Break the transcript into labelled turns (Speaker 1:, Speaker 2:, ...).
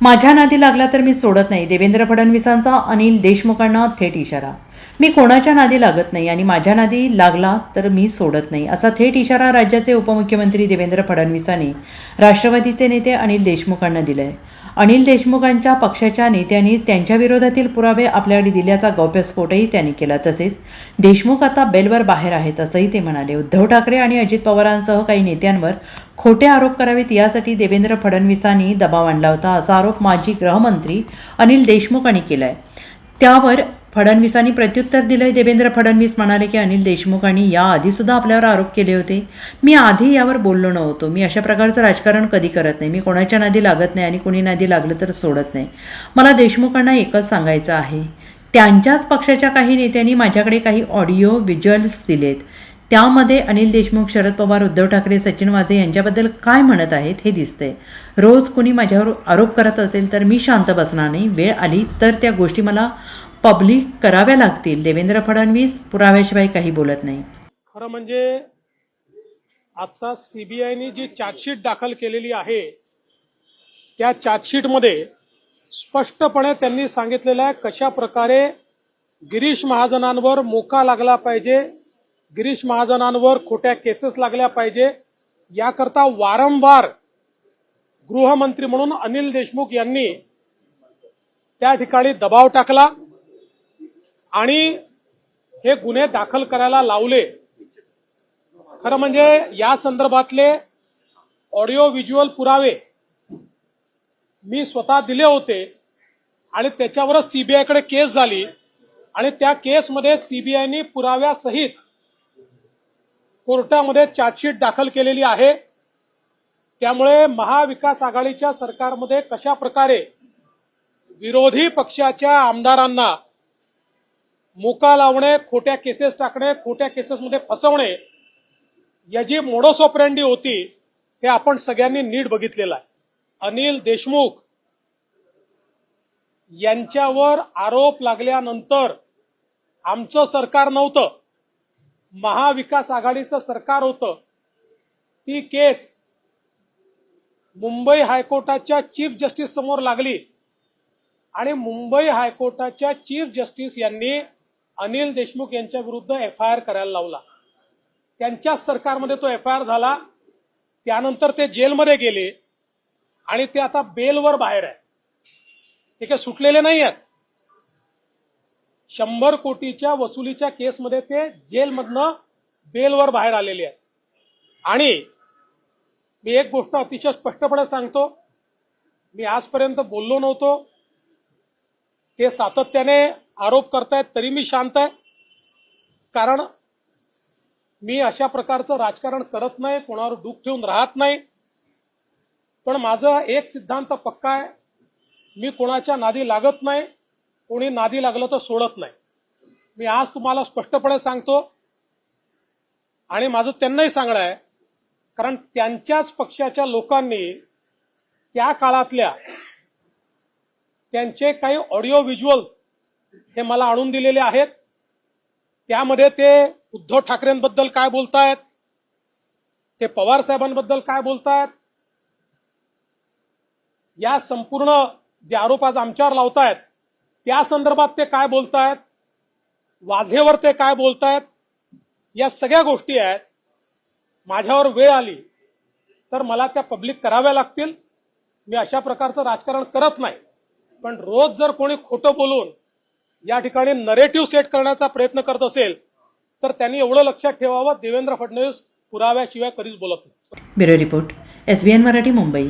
Speaker 1: माझ्या नादी लागला तर मी सोडत नाही. देवेंद्र फडणवीसांचा अनिल देशमुखांना थेट इशारा. मी कोणाच्या नादी लागत नाही आणि माझ्या नादी लागला तर मी सोडत नाही असा थेट इशारा राज्याचे उपमुख्यमंत्री देवेंद्र फडणवीसांनी राष्ट्रवादीचे नेते अनिल देशमुखांना दिलाय. अनिल देशमुखांच्या पक्षाच्या नेत्यांनी त्यांच्या विरोधातील पुरावे आपल्याकडे दिल्याचा गौप्यस्फोटही त्यांनी केला. तसेच देशमुख आता बेलवर बाहेर आहेत असंही ते म्हणाले. उद्धव ठाकरे आणि अजित पवारांसह काही नेत्यांवर खोटे आरोप करावेत यासाठी देवेंद्र फडणवीसांनी दबाव आणला होता असा आरोप माजी गृहमंत्री अनिल देशमुखांनी केला आहे त्यावर फडणवीसांनी प्रत्युत्तर दिलंय देवेंद्र फडणवीस म्हणाले की अनिल देशमुखांनी याआधीसुद्धा आपल्यावर आरोप केले होते. मी आधी यावर बोललो नव्हतो. मी अशा प्रकारचं राजकारण कधी करत नाही. मी कोणाच्या नादी लागत नाही आणि कोणी नादी लागलं तर सोडत नाही. मला देशमुखांना एकच सांगायचं आहे. त्यांच्याच पक्षाच्या काही नेत्यांनी माझ्याकडे काही ऑडिओ व्हिज्युअल्स दिलेत. त्यामध्ये अनिल देशमुख शरद पवार उद्धव ठाकरे सचिन वाझे यांच्याबद्दल काय म्हणत आहेत हे दिसतंय. रोज कुणी माझ्यावर आरोप करत असेल तर मी शांत बसणार नाही. वेळ आली तर त्या गोष्टी मला पब्लिक कराव्या लागतील. देवेंद्र फडणवीस पुराव्याशिवाय काही बोलत नाही.
Speaker 2: खरं म्हणजे आता सीबीआयने जी चार्जशीट दाखल केलेली आहे त्या चार्जशीटमध्ये स्पष्टपणे त्यांनी सांगितलेलं आहे कशा प्रकारे गिरीश महाजनांवर मोका लागला पाहिजे गिरीश महाजनांवर खोट्या केसेस लागल्या पाहिजे. याकरता वारंवार गृहमंत्री म्हणून अनिल देशमुख यांनी त्या ठिकाणी दबाव टाकला आणि हे गुन्हे दाखल करायला लावले. खरं म्हणजे या संदर्भातले ऑडिओ व्हिज्युअल पुरावे मी स्वतः दिले होते आणि त्याच्यावरच सीबीआयकडे केस झाली आणि त्या केसमध्ये सीबीआयनी पुराव्यासहित कोर्टामध्ये चार्जशीट दाखल केलेली आहे. त्यामुळे महाविकास आघाडीच्या सरकारमध्ये कशा प्रकारे विरोधी पक्षाच्या आमदारांना मुका लावणे खोट्या केसेस टाकणे खोट्या केसेसमध्ये फसवणे याची जी ऑपरेंडी होती हे आपण सगळ्यांनी नीट बघितलेलं आहे. अनिल देशमुख यांच्यावर आरोप लागल्यानंतर आमचं सरकार नव्हतं. महाविकास आघाडीचं सरकार होतं ती केस मुंबई हायकोर्टाच्या चीफ जस्टिस समोर लागली. आणि मुंबई हायकोर्टाच्या चीफ जस्टिस यांनी अनिल देशमुख यांच्या विरुद्ध एफ आय आर करायला लावला. त्यांच्याच सरकारमध्ये तो एफ आय आर झाला. त्यानंतर ते जेलमध्ये गेले. आणि ते आता बेलवर बाहेर आहे ते काही सुटलेले नाही आहेत शंभर कोटीच्या वसुलीच्या केसमध्ये ते जेलमधनं बेलवर बाहेर आलेले आहेत. आणि मी एक गोष्ट अतिशय स्पष्टपणे सांगतो मी आजपर्यंत बोललो नव्हतो. ते सातत्याने आरोप करतायत तरी मी शांत आहे. कारण मी अशा प्रकारचं राजकारण करत नाही कोणावर दुःख ठेवून राहत नाही. पण माझं एक सिद्धांत पक्का आहे मी कोणाच्या नादी लागत नाही. कोणी नादी लागलं तर सोडत नाही. मी आज तुम्हाला स्पष्टपणे सांगतो आणि माझं त्यांनाही सांगणं आहे कारण त्यांच्याच पक्षाच्या लोकांनी त्या काळातल्या त्यांचे काही ऑडिओ व्हिज्युअल हे मला आणून दिलेले आहेत. त्यामध्ये ते उद्धव ठाकरेंबद्दल काय बोलतायत ते पवार साहेबांबद्दल काय बोलतायत या संपूर्ण जे आरोप आज आमच्यावर लावतायत त्या संदर्भात ते काय बोलतायत? वाझेवर ते काय बोलतायत? या सगळ्या गोष्टी आहेत. माझ्यावर वेळ आली तर मला त्या पब्लिक कराव्या लागतील. मी अशा प्रकारचं राजकारण करत नाही. पण रोज जर कोणी खोटं बोलून या ठिकाणी नरेटिव्ह सेट करण्याचा प्रयत्न करत असेल तर त्यांनी एवढं लक्षात ठेवावं. देवेंद्र फडणवीस पुराव्याशिवाय कधीच बोलत नाही.
Speaker 1: Bureau report S B N Marathi Mumbai.